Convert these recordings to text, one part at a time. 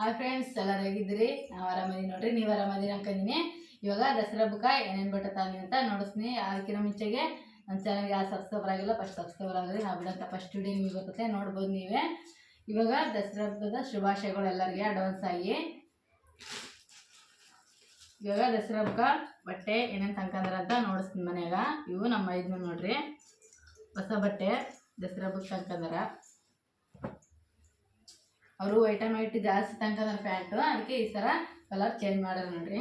Hi friends ಎಲ್ಲರೂ ಹೇಗಿದ್ದೀರಿ? ನಾವು ಆರಾಮದಿ ನೋಡ್ರಿ, ನೀವು ಆರಾಮದಿನ ಅನ್ಕೊಂಡಿನಿ. ಇವಾಗ ದಸರಾ ಹಬ್ಬಕ್ಕೆ ಏನೇನು ಬಟ್ಟೆ ತಾನಿ ಅಂತ ನೋಡಿಸ್ತೀನಿ. ಅದಕ್ಕಿಂತ ಮುಂಚೆಗೆ ನಮ್ಮ ಚಾನಲ್ಗೆ ಯಾರು ಸಬ್ಸ್ಕ್ರೈಬರ್ ಆಗಿಲ್ಲ ಫಸ್ಟ್ ಸಬ್ಸ್ಕ್ರೈಬರ್ ಆಗಿರಿ ನಾವು ಬಿಡಂತ ಫಸ್ಟ್ ವಿಡಿಯೋ ನಿಮಗೆ ಗೊತ್ತದೆ ನೋಡ್ಬೋದು ನೀವೇ. ಇವಾಗ ದಸರಾ ಹಬ್ಬದ ಶುಭಾಶಯಗಳು ಎಲ್ಲರಿಗೆ ಅಡ್ವಾನ್ಸ್ ಆಗಿ. ಇವಾಗ ದಸರಾ ಹಬ್ಬಕ್ಕೆ ಬಟ್ಟೆ ಏನೇನು ತಂಕಂದ್ರೆ ಅಂತ ನೋಡಿಸ್ತೀನಿ ಮನೆಯಾಗ. ಇವು ನಮ್ಮ ಐದ್ನ ನೋಡ್ರಿ. ಹೊಸ ಬಟ್ಟೆ ದಸರಾ ಹಬ್ಬಕ್ಕೆ ತನ್ಕಂದಾರ ಅವರು ಆ್ಯಂಡ್ ವೈಟ್ ಜಾಸ್ತಿ ತನಕ ಪ್ಯಾಂಟು. ಅದಕ್ಕೆ ಈ ಥರ ಕಲರ್ ಚೇಂಜ್ ಮಾಡ್ಯಾರ ನೋಡ್ರಿ.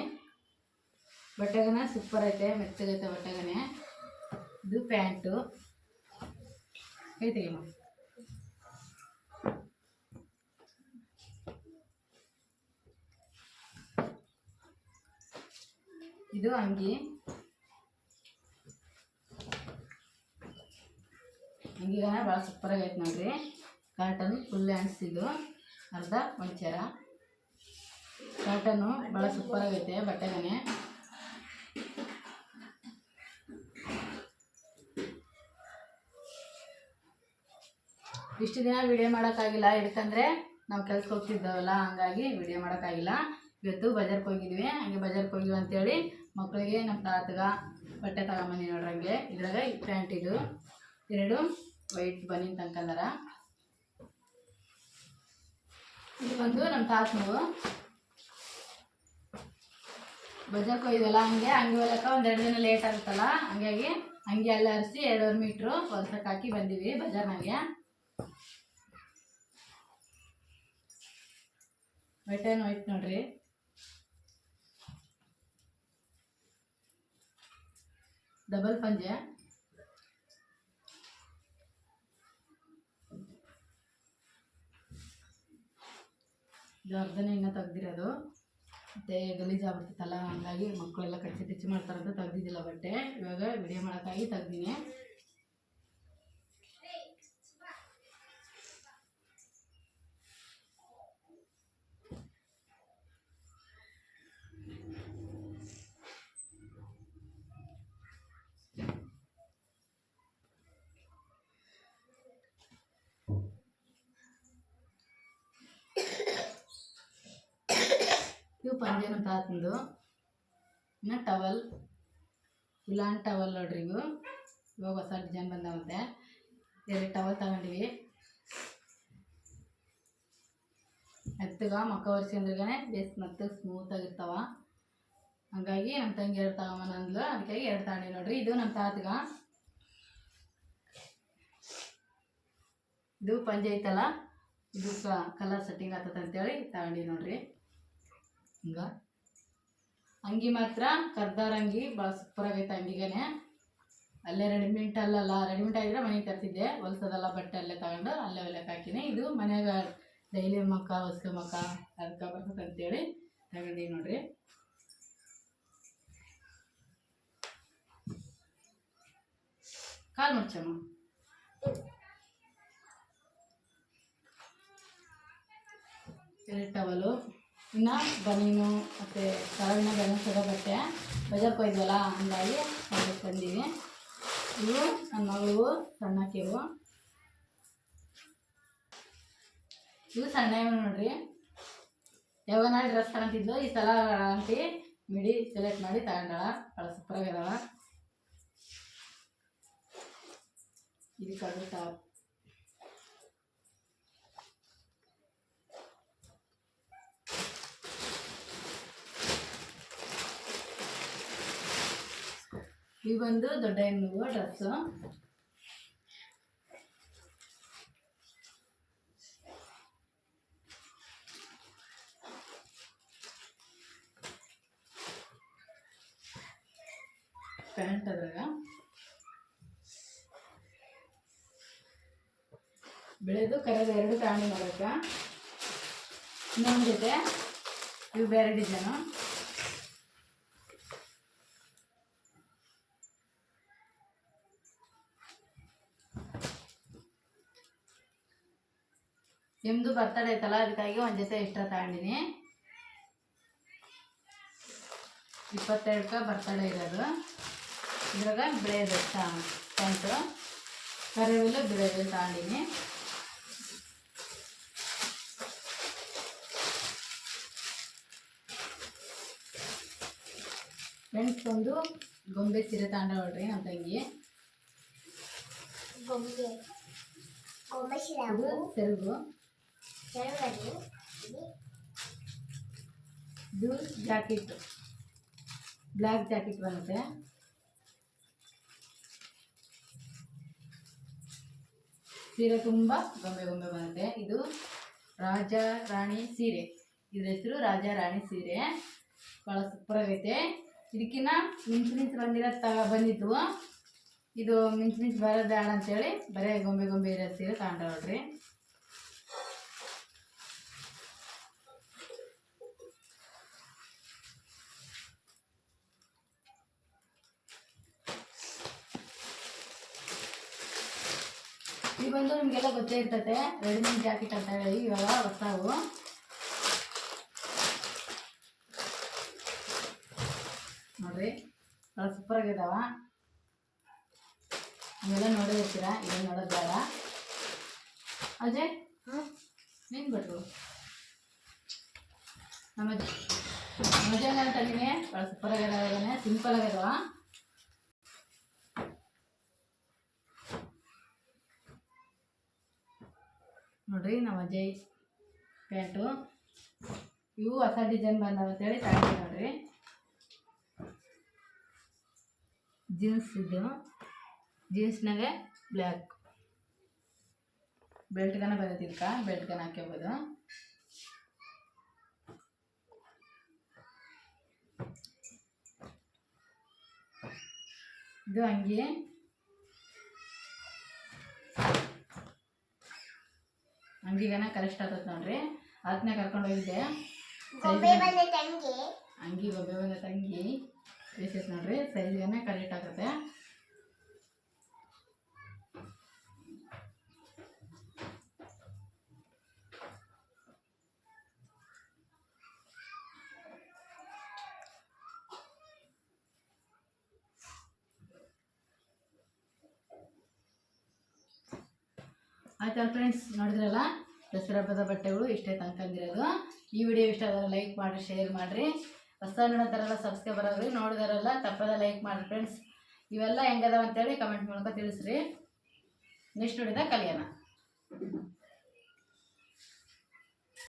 ಬಟ್ಟೆಗನ ಸೂಪರ್ ಐತೆ, ಮೆತ್ತಗೈತೆ ಬಟ್ಟೆಗನೆ. ಇದು ಪ್ಯಾಂಟು. ಐತೆ ಇದು ಅಂಗಿ. ಅಂಗಿಗನ ಭಾಳ ಸೂಪರ್ ಆಗೈತೆ ನೋಡ್ರಿ. ಕಾಟನ್ ಫುಲ್ ಹ್ಯಾಂಡ್ಸ್ ಇದು. ಅರ್ಧ ಒಂಚರ. ಕಾಟನ್ನು ಭಾಳ ಸೂಪರಾಗೈತೆ ಬಟ್ಟೆಗನೆ ಇಷ್ಟು ದಿನ ವಿಡಿಯೋ ಮಾಡೋಕ್ಕಾಗಿಲ್ಲ, ಯಾಕಂದರೆ ನಾವು ಕೆಲ್ಸಕ್ಕೆ ಹೋಗ್ತಿದ್ದೇವಲ್ಲ, ಹಂಗಾಗಿ ವಿಡಿಯೋ ಮಾಡೋಕ್ಕಾಗಿಲ್ಲ. ಇವತ್ತು ಬಜಾರ್ಗೆ ಹೋಗಿದ್ವಿ, ಹಂಗೆ ಬಜಾರ್ಗೆ ಹೋಗಿವಿ ಅಂತೇಳಿ ಮಕ್ಕಳಿಗೆ ನಮ್ಮ ತಾತಗ ಬಟ್ಟೆ ತಗೊಂಬಂದಿ ನೋಡ್ರಿ ಹಂಗೆ. ಇದ್ರಾಗ ಪ್ಯಾಂಟ್ ಪ್ಯಾಂಟಿದು ಎರಡು ವೈಟ್ ಬನ್ನಿ ತನ್ಕಂದಾರ. ಇದು ಬಂದು ನಮ್ಮ ತಾತನವು ಬಜಾರ್ಗೆ ಹೋಗಿದ್ವಲ್ಲ ಹಂಗೆ ಹಂಗೆ ಹೋಲಕ್ಕ ಒಂದು ಎರಡು ದಿನ ಲೇಟ್ ಆಗುತ್ತಲ್ಲ, ಹಂಗಾಗಿ ಹಂಗೆ ಎಲ್ಲ ಹರಿಸಿ ಎರಡೂವರೆ ಮೀಟ್ರು ಹೊಲ್ಸಕ್ಕೆ ಹಾಕಿ ಬಂದೀವಿ ಬಜಾರ್ನಾಗೆ ಆ್ಯಂಡ್ ವೈಟ್ ನೋಡ್ರಿ. ಡಬಲ್ ಪಂಜೆ. ಇದು ಅರ್ಧನೇ ಇನ್ನೂ ತೆಗ್ದಿರೋದು. ಮತ್ತು ಗಲೀಜಾಗ್ಬಿಡ್ತೈತಲ್ಲ ಹಂಗಾಗಿ ಮಕ್ಕಳೆಲ್ಲ ಕಚ್ಚಿ ತಿಚ್ಚಿ ಮಾಡ್ತಾರಂತ ತೆಗ್ದಿದ್ದಿಲ್ಲ ಬಟ್ಟೆ. ಇವಾಗ ವಿಡಿಯೋ ಮಾಡೋಕ್ಕಾಗಿ ತೆಗ್ದೀನಿ. ಇವು ಪಂಜೆ ನಮ್ಮ ತಾತಂದು ಇನ್ನು ಟವಲ್ ಉಲಾನ್ ಟವಲ್ ನೋಡ್ರಿ ಇವು. ಇವಾಗ ಹೊಸ ಡಿಸೈನ್ ಬಂದಾವಂತೆ. ಎರಡು ಟವಲ್ ತಗೊಂಡಿವಿ. ಮೆತ್ತಗ, ಮಕ್ಕ ಒರೆಸ್ಕೊಂಡ್ರಿಗನೆ ಬೇಸ್ ಮತ್ತೆ ಸ್ಮೂತ್ ಆಗಿರ್ತಾವ. ಹಂಗಾಗಿ ನಮ್ಮ ತಂಗಿ ಎರಡು ತಗೊಂಬನ ಅಂದ್ಲು ಅದಕ್ಕಾಗಿ ಎರಡು ತಗೊಂಡಿ ನೋಡ್ರಿ. ಇದು ನಮ್ಮ ತಾತಗ. ಇದು ಪಂಜೆ ಐತಲ್ಲ? ಇದು ಕಲರ್ ಸೆಟ್ಟಿಂಗ್ ಆಗ್ತದೆ ಅಂತೇಳಿ ತಗೊಂಡಿ ನೋಡ್ರಿ. ಹಿಂಗ. ಅಂಗಿ ಮಾತ್ರ ಕರ್ದಾರ ಅಂಗಿ ಭಾಳ ಸೂಪರ್ ಆಗೈತೆ ಅಂಗಿಗೇನೆ. ಅಲ್ಲೇ ರೆಡಿಮೇಡ್ ಅಲ್ಲಲ್ಲ ರೆಡಿಮೇಡ್ ಆಗಿದ್ರೆ ಮನೆಗೆ ತರ್ತಿದ್ದೆ. ಹೊಲ್ಸೋದಲ್ಲ ಬಟ್ಟೆ ಅಲ್ಲೇ ತಗೊಂಡು ಅಲ್ಲೇ ಹೊಲಕ್ಕೆ ಹಾಕಿನಿ. ಇದು ಮನ್ಯಾಗ ಡೈಲಿ ಮಕ್ಕ ಹೊಸ್ಕ ಮಕ್ಕ ಅದಕ್ಕೆ ಬರ್ತದೆ ಅಂತೇಳಿ ತಗೊಂಡಿ ನೋಡ್ರಿ. ಕಾಲ್ ಮುಚ್ಚಮ್ಮ. ಟವಲು. ಇನ್ನು ಬನೀನು ಮತ್ತು ಸಾವಿನ ಗಣೇಶದ ಬಟ್ಟೆ. ಬಜಾರ್ಗೆ ಕೊಯ್ದಲ್ಲ ಹಂಗಾಗಿ ಅದಕ್ಕೆ ತಂದೀವಿ ಇವು ನನ್ನ ಮಗಳು ಸಣ್ಣಕ್ಕಿವು ಇವು ಸಣ್ಣ ಇವು ನೋಡ್ರಿ. ಯಾವಾಗ ನಾಳೆ ಡ್ರೆಸ್ ತಗೊಂತಿದ್ಲು, ಈ ಸಲ ಅಂತಿ ಮಿಡಿ ಸೆಲೆಕ್ಟ್ ಮಾಡಿ ತಗೊಂಡಳ. ಭಾಳ ಸೂಪರಾಗಿದಾವ ಇದು ಅದು ಟಾಪ್ ಇವು ಒಂದು ದೊಡ್ಡ ಹೆಣ್ಣು ಡ್ರೆಸ್ಸು ಪ್ಯಾಂಟ್ ಅದ್ರಾಗ. ಬೆಳೆದು ಕರೆದ ಎರಡು ತಾಣಿ ಮಾಡಕ್ಕೆ ಇನ್ನೊಂದು ಜೊತೆ ಇವು ಬೇರೆ ಡಿಸೈನು. ನಿಮ್ಮದು ಬರ್ತಡೇ ಐತಲ್ಲ ಅದಕ್ಕಾಗಿ ಒಂದು ಜೊತೆ ಇಷ್ಟ ತಗೊಂಡಿನಿ. ಇಪ್ಪತ್ತೆರಡಕ್ಕೆ ಬರ್ತಡೇ ಇರೋದು. ಇದ್ರಾಗ ಬಿಳೇದು ಪ್ಯಾಂಟು ಕರಿವೆಲ್ಲ ಬಿಳೇದು ತಗೊಂಡಿನಿ. ಫ್ರೆಂಡ್ಸ್ ಒಂದು ಗೊಂಬೆ ಸೀರೆ ತಗೊಂಡ ಹೊಡ್ರಿ ನಮ್ಮ ತಂಗಿ. ಗೊಂಬೆ. ಸೆರಗು. ಕೆಳಗಡೆ ಇದು ಜಾಕೆಟ್. ಬ್ಲ್ಯಾಕ್ ಜಾಕೆಟ್ ಬರುತ್ತೆ. ಸೀರೆ ತುಂಬ ಗೊಂಬೆ ಗೊಂಬೆ ಬರುತ್ತೆ. ಇದು ರಾಜ ರಾಣಿ ಸೀರೆ. ಇದ್ರ ಹೆಸರು ರಾಜ ರಾಣಿ ಸೀರೆ. ಭಾಳ ಸೂಪರ್ ಆಗೈತೆ ಇದಕ್ಕಿನ್ನ ಮಿಂಚು ಮಿಂಚು ಬಂದಿರೋ ತಗ ಬಂದಿತ್ತು. ಇದು ಮಿಂಚು ಮಿಂಚು ಬರೋದು ಬೇಡ ಅಂತೇಳಿ? ಬರೀ ಗೊಂಬೆ ಗೊಂಬೆ ಇರೋ ಸೀರೆ ತಗೊಂಡ ಇದು ಬಂದು ನಿಮಗೆಲ್ಲ ಗೊತ್ತೇ ಇರ್ತತೆ. ರೆಡಿಮೇಡ್ ಜಾಕೆಟ್ ಅಂತ ಹೇಳಿ ಇವಾಗ ಹೊಸವು ನೋಡ್ರಿ ಸೂಪರ್ ಆಗಿದಾವ ನೀವೆಲ್ಲ ನೋಡಿರ್ತೀರ ಇದನ್ನ ನೋಡೋದು ಬೇಡ. ಅಜಯ್, ನೀನು ಬಿಟ್ರು ನಮ್ಮ ಮಜಾ ತಂದಿನಿ. ಭಾಳ ಸೂಪರ್ ಆಗಿದಾವೆ ಸಿಂಪಲ್ ಆಗಿದಾವ ನೋಡ್ರಿ, ನಮ್ಮ ಅಜಯ್ ಪ್ಯಾಂಟು. ಇವು ಹೊಸ ಡಿಸೈನ್ ಬಂದವ ಅಂತೇಳಿ ತಗೊಂಡು ನೋಡ್ರಿ. ಜೀನ್ಸ್ ಇದು. ಜೀನ್ಸ್ನಾಗೆ ಬ್ಲ್ಯಾಕ್. ಬೆಲ್ಟ್ಗನ ಬರುತ್ತೆ ಬೆಲ್ಟ್ಗನ ಹಾಕ್ಕೋಬೋದು ಇದು ಹಂಗೆ ಅಂಗಿಗನ ಕರೆಕ್ಟ್ ಆಗ್ತದೆ ನೋಡ್ರಿ. ಅದನ್ನ ಕರ್ಕೊಂಡು ಹೋಗಿದ್ದೆ. ಅಂಗಿ ಒಬ್ಬೆ ಬಂದ ತಂಗಿ. ಬೇಸೈತೆ ನೋಡ್ರಿ. ಸೈಜ್ಗನ ಕರೆಕ್ಟ್ ಆಗುತ್ತೆ ಆಯ್ತಾ ಫ್ರೆಂಡ್ಸ್ ನೋಡಿದ್ರಲ್ಲ? ದಸರಾ ಹಬ್ಬದ ಬಟ್ಟೆಗಳು ಇಷ್ಟೇ ತಂಕಂದಿರೋದು ಈ ವಿಡಿಯೋ ಇಷ್ಟ ಆದರೆ ಲೈಕ್ ಮಾಡಿರಿ, ಶೇರ್ ಮಾಡಿರಿ. ಹೊಸ ಥರಲ್ಲ ಸಬ್ಸ್ಕ್ರೈಬರ್ ಆಗಿ ನೋಡಿದಾರಲ್ಲ, ತಪ್ಪದ ಲೈಕ್ ಮಾಡಿರಿ ಫ್ರೆಂಡ್ಸ್ ಇವೆಲ್ಲ ಹೆಂಗದಾವ ಅಂತೇಳಿ ಕಮೆಂಟ್ ಮೂಲಕ ತಿಳಿಸ್ರಿ. ನೆಕ್ಸ್ಟ್ ನೋಡಿದ ಕಲಿಯೋಣ.